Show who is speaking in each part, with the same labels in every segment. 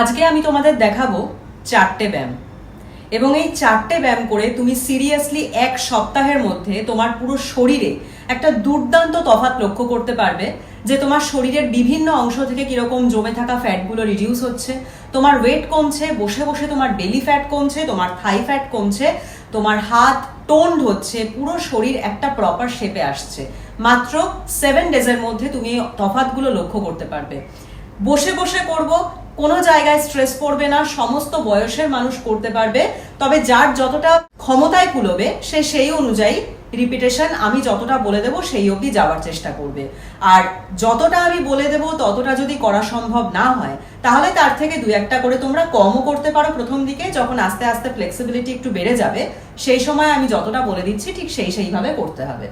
Speaker 1: আজকে আমি তোমাদের দেখাবো চারটে ব্যায়াম। এবং এই চারটে ব্যায়াম করে তুমি সিরিয়াসলি এক সপ্তাহের মধ্যে তোমার পুরো শরীরে একটা দুর্দান্ত তফাত লক্ষ্য করতে পারবে যে তোমার শরীরের বিভিন্ন অংশ থেকে কীরকম জমে থাকা ফ্যাটগুলো রিডিউস হচ্ছে, তোমার ওয়েট কমছে, বসে বসে তোমার বেলি ফ্যাট কমছে, তোমার থাই ফ্যাট কমছে, তোমার হাত টোন্ড হচ্ছে, পুরো শরীর একটা প্রপার শেপে আসছে। মাত্র সেভেন ডেজের মধ্যে তুমি এই তফাৎগুলো লক্ষ্য করতে পারবে। বসে বসে করব কোনো জায়গায় স্ট্রেস পড়বে না, সমস্ত বয়সের মানুষ করতে পারবে, তবে যার যতটা ক্ষমতায় কুলোবে, সে সেই অনুযায়ী রিপিটেশন আমি যতটা বলে দেব সেই অবধি যাওয়ার চেষ্টা করবে। আর যতটা আমি বলে দেব, ততটা যদি করা সম্ভব না হয়, তাহলে তার থেকে দুই একটা করে তোমরা কমও করতে পারো প্রথম দিকে, যখন আস্তে আস্তে ফ্লেক্সিবিলিটি একটু বেড়ে যাবে, সেই সময় আমি যতটা বলে দিচ্ছি ঠিক সেই সেইভাবে করতে হবে।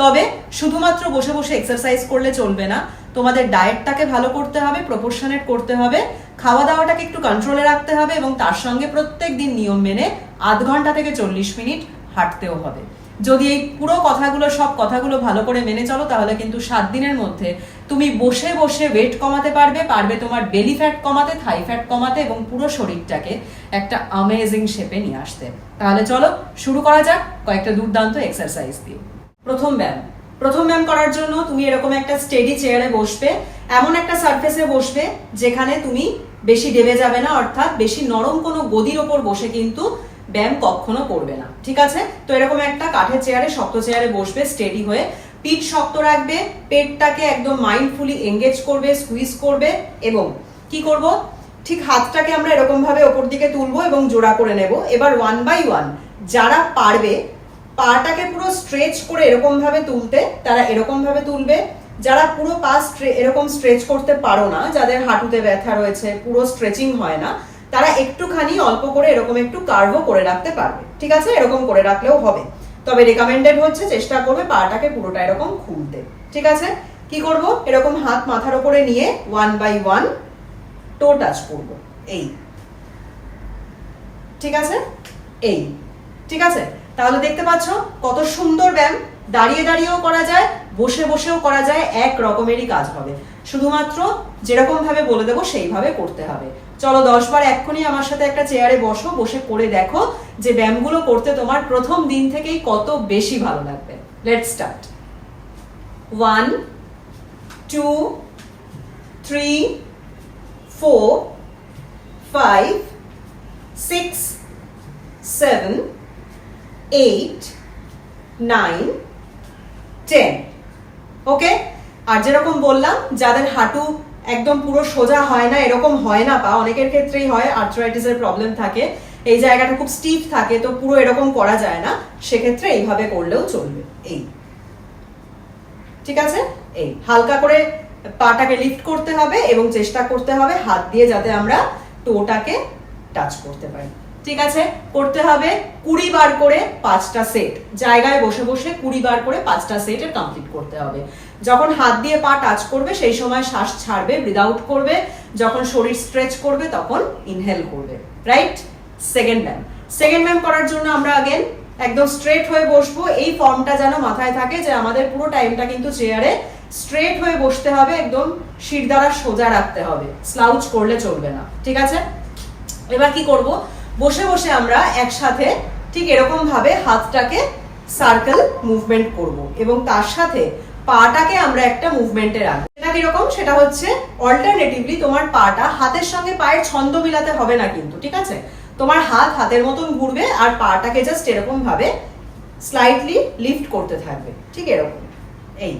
Speaker 1: তবে শুধুমাত্র বসে বসে এক্সারসাইজ করলে চলবে না, তোমাদের ডায়েটটাকে ভালো করতে হবে প্রপোর্শনেট করতে হবে খাওয়া দাওয়াটাকে একটু কন্ট্রোলে রাখতে হবে এবং তার সঙ্গে প্রত্যেক দিন নিয়ম মেনে আধ ঘণ্টা থেকে চল্লিশ মিনিট হাঁটতেও হবে। যদি এই পুরো কথাগুলো, সব কথাগুলো ভালো করে মেনে চলো, তাহলে কিন্তু সাত দিনের মধ্যে তুমি বসে বসে ওয়েট কমাতে পারবে পারবে তোমার বেলি ফ্যাট কমাতে থাই ফ্যাট কমাতে এবং পুরো শরীরটাকে একটা অ্যামেজিং শেপে নিয়ে আসতে। তাহলে চলো, শুরু করা যাক কয়েকটা দুর্দান্ত এক্সারসাইজ দিয়ে। প্রথম ব্যায়াম। প্রথম ব্যায়াম করার জন্য তুমি এরকম একটা স্টেডি চেয়ারে বসবে, এমন একটা সারফেসে বসবে, যেখানে তুমি বেশি দেবে যাবে না, অর্থাৎ বেশি নরম কোনো গদির ওপর বসে কিন্তু ব্যায়াম কখনো করবে না। ঠিক আছে? তো এরকম একটা কাঠের চেয়ারে, শক্ত চেয়ারে বসবে স্টেডি হয়ে। পিঠ শক্ত রাখবে, পেটটাকে একদম মাইন্ডফুলি এঙ্গেজ করবে স্কুইজ করবে এবং কি করব? ঠিক হাতটাকে আমরা এরকম ভাবে ওপর দিকে তুলবো এবং জোড়া করে নেব। এবার ওয়ান বাই ওয়ান যারা পারবে, পাটাকে পুরো স্ট্রেচ করে এরকম ভাবে তুলতে, তারা এরকম ভাবে তুলবে। যারা পুরো পা এরকম স্ট্রেচ করতে পারো না, যাদের হাঁটুতে ব্যথা রয়েছে, পুরো স্ট্রেচিং হয় না, তারা একটুখানি অল্প করে এরকম একটু কার্ভও করে রাখতে পারবে। ঠিক আছে? এরকম করে রাখলেও হবে। তবে রেকমেন্ডেড হচ্ছে চেষ্টা করবে পাটাকে পুরোটা এরকম খুলতে। ঠিক আছে? কি করব? এরকম হাত মাথার উপরে নিয়ে one by one toe touch করব। এই। ঠিক আছে? এই। ঠিক আছে? তাহলে দেখতে পাচ্ছ কত সুন্দর ব্যায়াম। দাঁড়িয়ে দাঁড়িয়েও করা যায় বসে বসেও করা যায়, এক রকমেরই কাজ হবে। শুধুমাত্র যেরকম ভাবে বলে দেবো, সেইভাবে করতে হবে। চলো দশ বার এক্ষুনি আমার সাথে একটা চেয়ারে বসো, বসে করে দেখো যে ব্যায়ামগুলো করতে তোমার প্রথম দিন থেকেই কত বেশি ভালো লাগবে। Let start one two three four five six seven eight nine ten okay আর যেরকম বললাম, যাদের হাঁটু একদম পুরো সোজা হয় না, এরকম হয় না পা, অনেকের ক্ষেত্রেই হয় আর্থ্রাইটিসের প্রবলেম থাকে। এই জায়গাটা খুব স্টিফ থাকে, তো পুরো এরকম করা যায় না। সেক্ষেত্রে এইভাবে করলেও চলবে। এই। ঠিক আছে? এই। হালকা করে পাটাকে লিফট করতে হবে এবং চেষ্টা করতে হবে হাত দিয়ে যাতে আমরা টোটাকে টাচ করতে পারি। ঠিক আছে? করতে হবে কুড়ি বার করে পাঁচটা সেট জায়গায় বসে বসে কুড়ি বার করে পাঁচটা সেটের কমপ্লিট করতে হবে। যখন হাত দিয়ে পা টাচ করবে, সেই সময় শ্বাস ছাড়বে ব্রিদ আউট করবে। যখন শরীর স্ট্রেচ করবে, তখন ইনহেল করবে। Right second ma'am second ma'am করার জন্য আমরা আগেন একদম স্ট্রেট হয়ে বসবো। এই ফর্মটা যেন মাথায় থাকে যে আমাদের পুরো টাইমটা কিন্তু চেয়ারে স্ট্রেট হয়ে বসতে হবে, একদম শির দ্বারা সোজা রাখতে হবে। স্লাউচ করলে চলবে না। ঠিক আছে? এবার কি করব? বসে বসে আমরা একসাথে ঠিক এরকম ভাবে হাতটাকে সার্কেল মুভমেন্ট করব এবং তার সাথে পাটাকে আমরা একটা মুভমেন্টে রাখব। সেটা কীরকম? সেটা হচ্ছে অল্টারনেটিভলি তোমার পাটা হাতের সঙ্গে পায়ের ছন্দ মিলাতে হবে না কিন্তু, ঠিক আছে? তোমার হাত হাতের মতন ঘুরবে আর পাটাকে জাস্ট এরকম ভাবে স্লাইটলি লিফট করতে থাকবে, ঠিক এরকম। এই।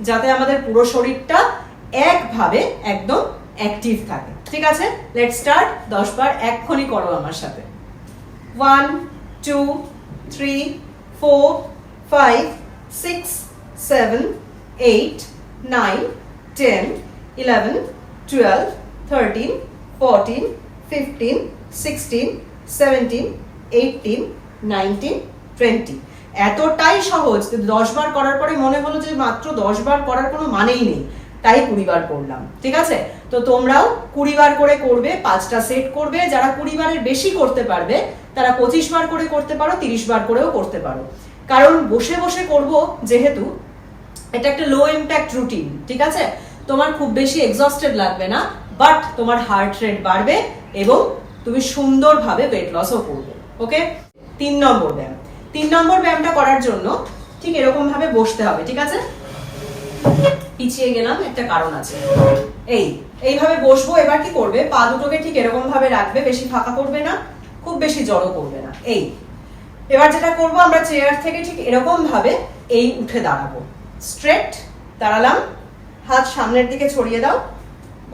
Speaker 1: যাতে আমাদের পুরো শরীরটা একভাবে একদম অ্যাক্টিভ থাকে। ঠিক আছে? লেট স্টার্ট দশ বার এক্ষুনি করো আমার সাথে। One two three four five six seven eight nine ten eleven twelve thirteen fourteen fifteen sixteen seventeen eighteen nineteen twenty এতটাই সহজ। দশ বার করার পরে মনে হলো যে মাত্র দশ বার করার কোনো মানেই নেই। তাই কুড়ি বার করলাম, ঠিক আছে? তো তোমরাও কুড়ি বার করে করবে, পাঁচটা সেট করবে, যারা কুড়ি বারের বেশি করতে পারবে, তারা পঁচিশ বার করে করতে পারো তিরিশ বার করেও করতে পারো। কারণ বসে বসে করব যেহেতু, এটা একটা লো ইম্প্যাক্ট রুটিন ঠিক আছে? তোমার খুব বেশি এক্সস্টেড লাগবে না বাট তোমার হার্ট রেট বাড়বে এবং তুমি সুন্দরভাবে ওয়েট লসও করবে ওকে তিন নম্বর ব্যায়াম। তিন নম্বর ব্যায়ামটা করার জন্য ঠিক এরকমভাবে বসতে হবে, ঠিক আছে? পিছিয়ে গেলাম, একটা কারণ আছে। এই, এইভাবে বসবো, এবার কি করবে? পা দুটোকে ঠিক এরকম ভাবে রাখবে, বেশি ফাঁকা করবে না, খুব বেশি জড়ো করবে না। এই, এবার যেটা করব, আমরা চেয়ার থেকে ঠিক এরকম ভাবে এই উঠে দাঁড়াবো। স্ট্রেট দাঁড়ালাম, হাত সামনের দিকে ছড়িয়ে দাও,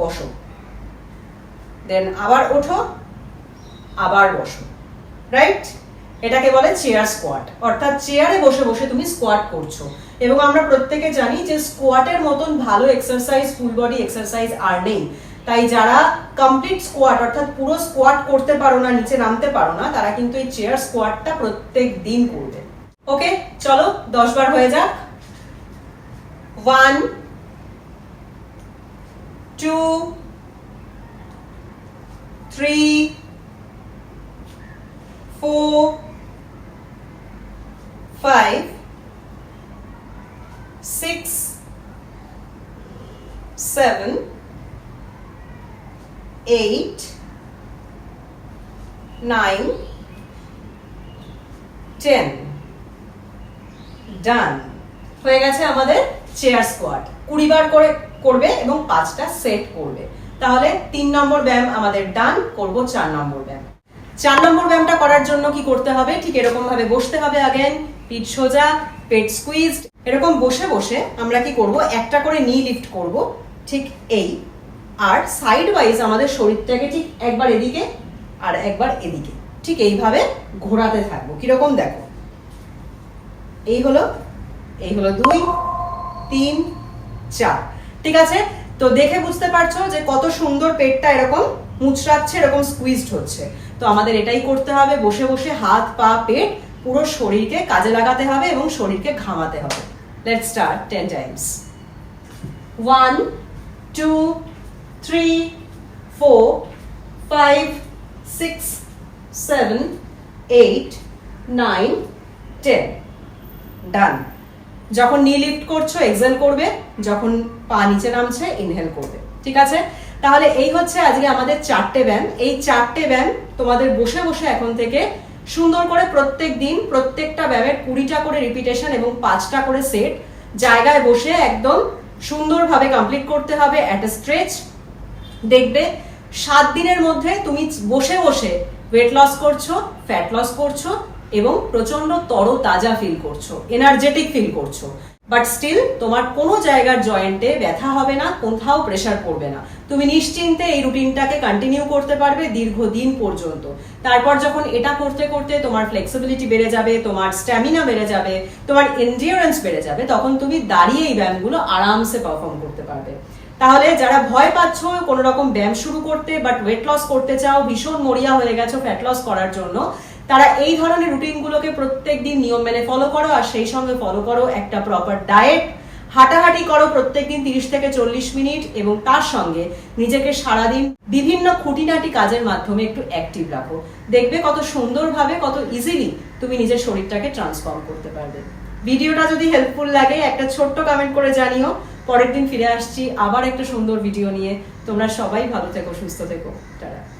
Speaker 1: বসো। দেন আবার ওঠো, আবার বসো। রাইট এটাকে বলে চেয়ার স্কোয়াট অর্থাৎ চেয়ারে বসে বসে তুমি স্কোয়াট করছ। এবং আমরা প্রত্যেকে জানি যে স্কোয়াটের মতন ভালো এক্সারসাইজ ফুল বডি এক্সারসাইজ আর নেই। তাই যারা কমপ্লিট স্কোয়াট অর্থাৎ পুরো স্কোয়াট করতে পারো না নিচে নামতে পারো না তারা কিন্তু এই চেয়ার স্কোয়াটটা প্রত্যেক দিন করবে। ওকে? চলো দশ বার হয়ে যাক। One two three four five, six, seven, eight, nine, ten. Done হয়ে গেছে আমাদের চেয়ার স্কোয়াট কুড়ি বার করে করবে এবং পাঁচটা সেট করবে। তাহলে তিন নম্বর ব্যায়াম আমাদের ডান করব চার নম্বর ব্যায়াম। চার নম্বর ব্যায়ামটা করার জন্য কি করতে হবে? ঠিক এরকম ভাবে বসতে হবে আগেন পিঠ সোজা পেট স্কুইজ এরকম বসে বসে আমরা কি করব? একটা করে নি লিফট করব। ঠিক এই। আর সাইড ওয়াইজ আমাদের শরীরটাকে ঠিক একবার এদিকে আর একবার এদিকে। ঠিক এইভাবে ঘোরাতে থাকব। কীরকম দেখো? এই হলো এই হলো দুই, তিন, চার। ঠিক আছে? তো দেখে বুঝতে পারছ যে কত সুন্দর পেটটা এরকম মুচড়াচ্ছে, এরকম স্কুইজড হচ্ছে। তো আমাদের এটাই করতে হবে। বসে বসে হাত, পা, পেট পুরো শরীরকে কাজে লাগাতে হবে এবং শরীরকে ঘামাতে হবে। Let's start ten times one two three four five six seven eight nine ten done যখন নি লিফট করছ এক্সেল করবে, যখন পা নিচে নামছে ইনহেল করবে। ঠিক আছে? তাহলে এই হচ্ছে আজকে আমাদের চারটে ব্যায়াম। এই চারটে ব্যায়াম তোমাদের বসে বসে এখন থেকে সুন্দর করে প্রত্যেক দিন প্রত্যেকটা ব্যায়ামের কুড়িটা করে রিপিটেশন এবং পাঁচটা করে সেট জায়গায় বসে একদম সুন্দরভাবে কমপ্লিট করতে হবে অ্যাট এ স্ট্রেচ দেখবে সাত দিনের মধ্যে তুমি বসে বসে ওয়েট লস করছ ফ্যাট লস করছ এবং প্রচণ্ড তরো তাজা ফিল করছ এনার্জেটিক ফিল করছ। বাট স্টিল তোমার কোনো জায়গার জয়েন্টে ব্যথা হবে না, কোথাও প্রেশার পড়বে না। তুমি নিশ্চিন্তে এই রুটিনটাকে কন্টিনিউ করতে পারবে দীর্ঘদিন পর্যন্ত। তারপর যখন এটা করতে করতে তোমার ফ্লেক্সিবিলিটি বেড়ে যাবে, তোমার স্ট্যামিনা বেড়ে যাবে, তোমার এন্ডিওরেন্স বেড়ে যাবে, তখন তুমি দাঁড়িয়ে এই ব্যায়ামগুলো আরামসে পারফর্ম করতে পারবে। তাহলে যারা ভয় পাচ্ছ কোনো রকম ব্যায়াম শুরু করতে বাট ওয়েট লস করতে চাও, ভীষণ মরিয়া হয়ে গেছো ফ্যাট লস করার জন্য তারা এই ধরনের রুটিনগুলোকে প্রত্যেক দিন নিয়ম মেনে ফলো করো, আর সেই সঙ্গে ফলো করো একটা প্রপার ডায়েট হাঁটাহাঁটি করো প্রত্যেক দিন তিরিশ থেকে চল্লিশ মিনিট এবং তার সঙ্গে নিজেকে সারাদিন বিভিন্ন খুঁটিনাটি কাজের মাধ্যমে একটু অ্যাক্টিভ রাখো। দেখবে কত সুন্দরভাবে, কত ইজিলি তুমি নিজের শরীরটাকে ট্রান্সফর্ম করতে পারবে। ভিডিওটা যদি হেল্পফুল লাগে, একটা ছোট্ট কমেন্ট করে জানিও। পরের দিন ফিরে আসছি আবার একটা সুন্দর ভিডিও নিয়ে। তোমরা সবাই ভালো থেকো, সুস্থ থেকো। টাটা।